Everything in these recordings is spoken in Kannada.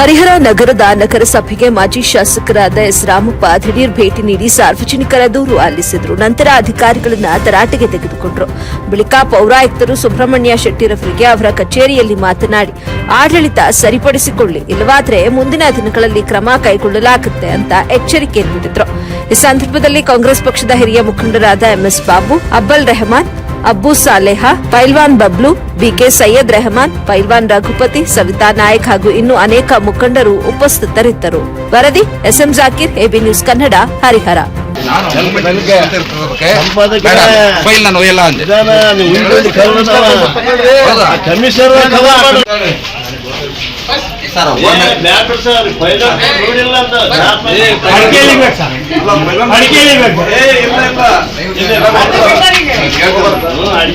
ಹರಿಹರ ನಗರದ ನಗರಸಭೆಗೆ ಮಾಜಿ ಶಾಸಕರಾದ ಎಸ್ ರಾಮಪ್ಪ ದಿಢೀರ್ ಭೇಟಿ ನೀಡಿ ಸಾರ್ವಜನಿಕರ ದೂರು ಆಲಿಸಿದ್ರು. ನಂತರ ಅಧಿಕಾರಿಗಳನ್ನ ತರಾಟೆಗೆ ತೆಗೆದುಕೊಂಡರು. ಬಳಿಕ ಪೌರಾಯುಕ್ತರು ಸುಬ್ರಹ್ಮಣ್ಯ ಶೆಟ್ಟಿರವರಿಗೆ ಅವರ ಕಚೇರಿಯಲ್ಲಿ ಮಾತನಾಡಿ, ಆಡಳಿತ ಸರಿಪಡಿಸಿಕೊಳ್ಳಿ, ಇಲ್ಲವಾದ್ರೆ ಮುಂದಿನ ದಿನಗಳಲ್ಲಿ ಕ್ರಮ ಕೈಗೊಳ್ಳಲಾಗುತ್ತೆ ಅಂತ ಎಚ್ಚರಿಕೆ ನೀಡಿದ್ರು. ಈ ಸಂದರ್ಭದಲ್ಲಿ ಕಾಂಗ್ರೆಸ್ ಪಕ್ಷದ ಹಿರಿಯ ಮುಖಂಡರಾದ ಎಂಎಸ್ ಬಾಬು, ಅಬ್ಬಲ್ ರೆಹಮಾನ್ ಅಬ್ಬು ಸಾಲೆಹ ಪೈಲ್ವಾನ್ ಬಬ್ಲು ಬಿಕೆ ಸೈಯದ್ ರೆಹಮಾನ್ ಪೈಲ್ವಾನ್ ರಘುಪತಿ ಸವಿತಾ ನಾಯಕ್ ಹಾಗೂ ಇನ್ನೂ ಅನೇಕ ಮುಖಂಡರು ಉಪಸ್ಥಿತರಿದ್ದರು. ವರದಿ SM Zakir AB news Kannada Harihara.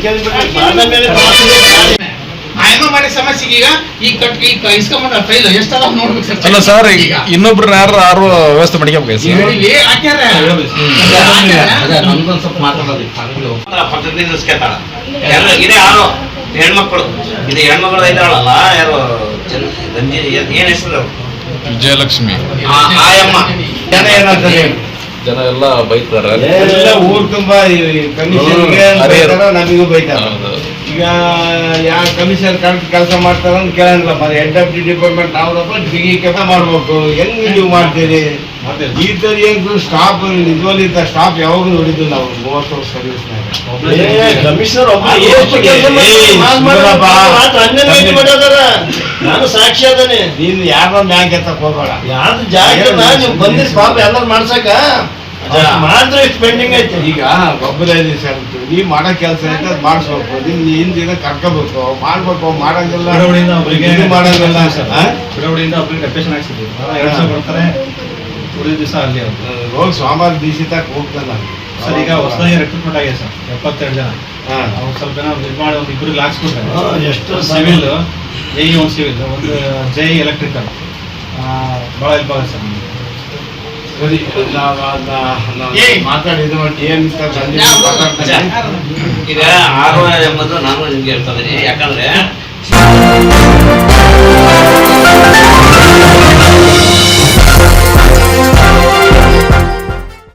Cover ಮಾಡು. ಸಮಸ್ಯೆಗೆ ಈಗ ಈ ಕಟ್ ಈ ಫೈಲ್ ಎಷ್ಟದ ನೋಡ್ಬೇಕು ಸರ್? ಅಲ್ಲ ಸರ್ ಇನ್ನೊಬ್ರು ಯಾರು ಯಾರು ವ್ಯವಸ್ಥೆ ಮಾಡ್ಕೋಬೇಕು ಸರ್? ಇಲ್ಲಿ ಹಾಕ್ಯಾರ ಹಾಕ್ಯಾರ. ನಮ್ಗೊಂದು ಸ್ವಲ್ಪ ಮಾತಾಡೋದು ಪಕ್ಕದಲ್ಲಿ ನಿಲ್ಸ್ಕೊತಾಳ ಯಾರು ಇದೇ ಯಾರು? ಹೆಣ್ಮಕ್ಳು. ಇದು ಹೆಣ್ಮಕ್ಳು ಇದ್ದಾಳಲ್ಲ ಯಾರು? ಏನ್ ಹೆಸರು? ವಿಜಯಲಕ್ಷ್ಮಿ. ಆಯಮ್ಮ ಜನ ಜನ ಎಲ್ಲ ಬೈತಾರೆ. ಎಲ್ಲ ಊರ್ ತುಂಬಾ ಕಮಿಷನ್ಗೆ. ಬೈತಾರ, ನಮಗೂ ಬೈತಾರ. ಈಗ ಯಾವ ಕಮಿಷನ್ ಕರೆಕ್ಟ್ ಕೆಲಸ ಮಾಡ್ತಾರ ಅಂತ ಕೇಳಂಗಿಲ್ಲ ಮತ್ತೆ ಹೆಡ್ ಆಫ್ ಡಿ ಡಿಪಾರ್ಟ್ಮೆಂಟ್ ಅವ್ರಪ್ಪ ಬಿಗಿ ಕೆಲಸ ಮಾಡ್ಬೇಕು. ಹೆಂಗ್ ನೀವು ಮಾಡ್ತೀರಿ? ಈ ತರ ಏನು ಸ್ಟಾಫ್ ನಿಜವಲ್ಲಿ ಸ್ಟಾಫ್ ಯಾವಾಗ ನೋಡಿದ್ದು ನಾವು ಮೂವತ್ತು ವರ್ಷ ಸರ್ವಿಸ್ನಾಗ ಕಮಿಷನರ್ ನಾನು ಸಾಕ್ಷಿ ಅದಾನೆ ನೀನು ಯಾರ ಮ್ಯಾಗ ಎತ್ತಕ್ ಹೋಗೋಣ ಯಾವ್ದು ಜಾಗ ನೀವು ಬಂದಿರಿ ಪಾಪ ಎಲ್ಲರೂ ಮಾಡ್ಸಕ ಮಾಡಿದ್ರೆ ಇಷ್ಟು ಪೆಂಡಿಂಗ್ ಐತೆ. ಈಗ ಒಬ್ಬರೇ ಸರ್ ನೀ ಮಾಡೋ ಕೆಲಸ ಐತೆ ಅದು ಮಾಡಿಸ್ಬೇಕು. ನಿಮ್ ಹಿಂದಿನ ಕರ್ಕೋಬೇಕು. ಮಾಡ್ಬೇಕು ಮಾಡಂಗಿಲ್ಲ. ಇದು ಮಾಡಂಗಿಲ್ಲ? ಬಿಡವಡಿಯಿಂದ ಒಬ್ಬರಿಗೆ ಡೆಪ್ಯೂಟೇಷನ್ ಹಾಕ್ಸಿದ್ವಿ ಎರಡು ಸಾವಿರ ಕೊಡ್ತಾರೆ. ಉಳಿದ ದಿವಸ ಅಲ್ಲಿ ರೋಗ ಹೋಗಿ ಸೋಮವಾರ ಡಿ ಹೋಗ್ತಲ್ಲ ತಕ್ಕ ಹೋಗ್ತಾನೆ ನಾನು. ಸರ್ ಈಗ ಹೊಸದಾಗಿ ರೆಕ್ರೂಟ್ಮೆಂಟ್ ಆಗಿದೆ ಸರ್. ಎಪ್ಪತ್ತೆರಡು ಜನ. ಹಾ. ಅವ್ರು ಸ್ವಲ್ಪ ಜನ ಇದು ಮಾಡಿ ಒಂದು ಇಬ್ಬರಿಗೆ ಹಾಕ್ಸ್ಬಿಟ್ರೆ. ಎಷ್ಟು ಸಿವಿಲ್ ಎ ಒಂದು ಇದೆ ಒಂದು ಜೈ ಎಲೆಕ್ಟ್ರಿಕಲ್ ಭಾಳ ಹೆಲ್ಪ್ ಆಗುತ್ತೆ ಸರ್ ನಮ್ಗೆ. ಸರಿ ನಾವು ಅದನ್ನ ನಾವು ಏಯ್. ಮಾತಾಡಿ ಇದು ಮಾಡಿ. ಏನ್ ಈಗ ಆರು ಎಂಬುದು ನಾನು ನಿಮ್ಗೆ ಹೇಳ್ತಾ ಇದ್ದೀನಿ. ಯಾಕಂದ್ರೆ